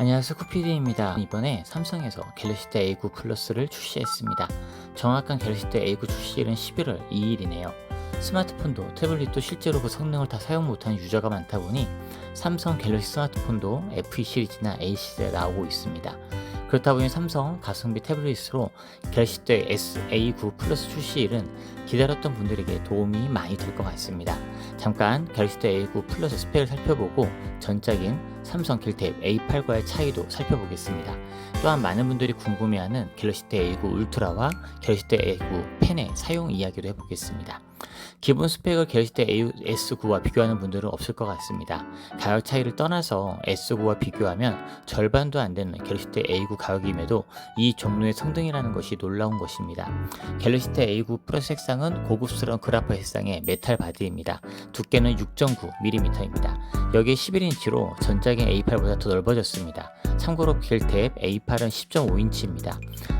안녕하세요 쿠피디입니다. 이번에 삼성에서 갤럭시 대 A9 플러스를 출시했습니다. 정확한 갤럭시 대 A9 출시일은 11월 2일이네요. 스마트폰도 태블릿도 실제로 그 성능을 다 사용 못하는 유저가 많다 보니 삼성 갤럭시 스마트폰도 FE 시리즈나 A 시리즈에 나오고 있습니다. 그렇다 보니 삼성 가성비 태블릿으로 갤럭시 대 S A9 플러스 출시일은 기다렸던 분들에게 도움이 많이 될 것 같습니다. 잠깐 갤럭시 대 A9 플러스 스펙을 살펴보고 전작인 삼성 갤탭 A8과의 차이도 살펴보겠습니다. 또한 많은 분들이 궁금해하는 갤럭시 대 A9 울트라와 갤럭시 대 A9 펜의 사용 이야기도 해보겠습니다. 기본 스펙을 갤럭시 대 S9와 비교하는 분들은 없을 것 같습니다. 가격 차이를 떠나서 S9와 비교하면 절반도 안 되는 갤럭시 대 A9 가격임에도 이 종류의 성능이라는 것이 놀라운 것입니다. 갤럭시 대 A9 플러스 색상은 고급스러운 그래프 색상의 메탈 바디입니다. 두께는 6.9mm입니다. 여기에 11인치로 전 작인 A8보다 더 넓어졌습니다. 참고로 갤탭 A8은 10.5인치입니다.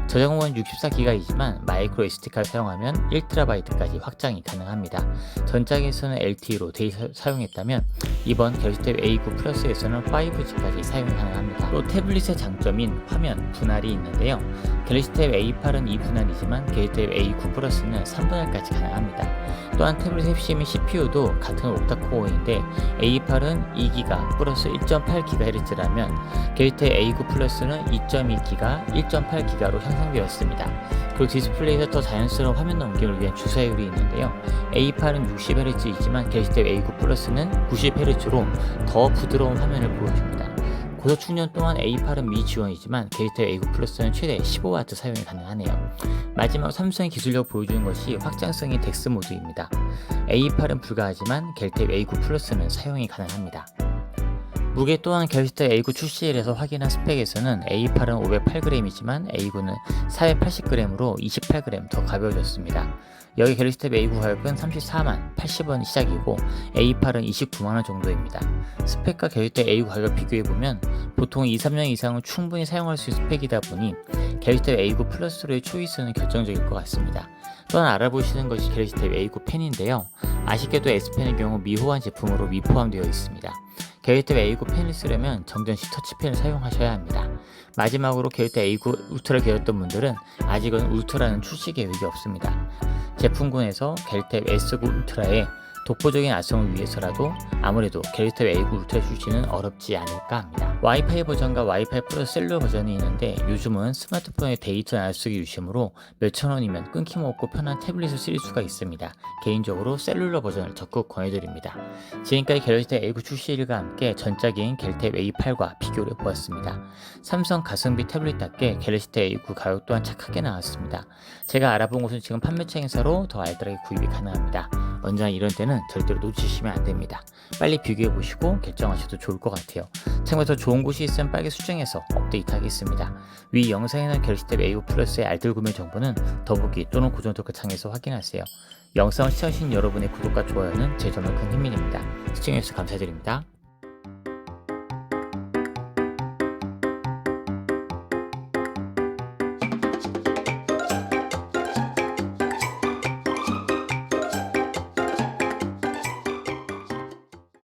저장공은 64기가이지만 마이크로 SD카를 사용하면 1TB까지 확장이 가능합니다. 전작에서는 LTE로 데이터 사용했다면 이번 갤럭시 A9 플러스에서는 5G까지 사용이 가능합니다. 또 태블릿의 장점인 화면 분할이 있는데요. 갤럭시 탭 A8은 2분할이지만 갤럭시 탭 A9 플러스는 3분할까지 가능합니다. 또한 태블릿 핵심인 CPU도 같은 옥타코어인데 A8은 2기가 플러스 1.8GHz라면 갤럭시 탭 A9 플러스는 2.2기가 1.8기가로 형성되었습니다. 그리고 디스플레이에서 더 자연스러운 화면 넘김을 위한 주사율이 있는데요. A8은 60Hz이지만 갤럭시 탭 A9 플러스는 90Hz로 더 부드러운 화면을 보여줍니다. 고속 충전 또한 A8은 미지원이지만 탭 A9 플러스는 최대 15W 사용이 가능하네요. 마지막 삼성의 기술력 보여주는 것이 확장성의 덱스 모드입니다. A8은 불가하지만 갤럭시 탭 A9 플러스는 사용이 가능합니다. 무게 또한 탭 A9 출시일에서 확인한 스펙에서는 A8은 508g이지만 A9는 480g으로 28g 더 가벼워졌습니다. 여기 탭 A9 가격은 34만 80원 시작이고 A8은 29만원 정도입니다. 스펙과 탭 A9 가격 비교해보면 보통 2, 3년 이상은 충분히 사용할 수 있는 스펙이다 보니 탭 A9 플러스로의 초이스는 결정적일 것 같습니다. 또한 알아보시는 것이 탭 A9 펜인데요. 아쉽게도 S펜의 경우 미호환 제품으로 미포함되어 있습니다. 탭 A9 펜을 쓰려면 정전시 터치펜을 사용하셔야 합니다. 마지막으로 탭 A9 울트라 계였던 분들은 아직은 울트라는 출시 계획이 없습니다. 제품군에서 갤럭시 탭 S9 울트라의 독보적인 아성을 위해서라도 아무래도 갤럭시 탭 A9 울트라 출시는 어렵지 않을까 합니다. 와이파이 버전과 와이파이 플러스 셀룰러 버전이 있는데 요즘은 스마트폰의 데이터 날쓰기 유심으로 몇천 원이면 끊김없고 편한 태블릿을 쓸 수가 있습니다. 개인적으로 셀룰러 버전을 적극 권해드립니다. 지금까지 갤럭시 탭 A9 출시일과 함께 전작인 갤탭 A8과 비교를 해보았습니다. 삼성 가성비 태블릿답게 갤럭시 탭 A9 가격 또한 착하게 나왔습니다. 제가 알아본 곳은 지금 판매처 행사로 더 알뜰하게 구입이 가능합니다. 언제나 이런 때는 절대로 놓치시면 안 됩니다. 빨리 비교해 보시고 결정하셔도 좋을 것 같아요. 참고로 더 좋은 곳이 있으면 빨리 수정해서 업데이트 하겠습니다. 위 영상에는 갤럭시 탭 A5 플러스의 알뜰 구매 정보는 더보기 또는 고정 댓글 창에서 확인하세요. 영상을 시청하신 여러분의 구독과 좋아요는 제 정말 큰 힘이 됩니다. 시청해주셔서 감사드립니다.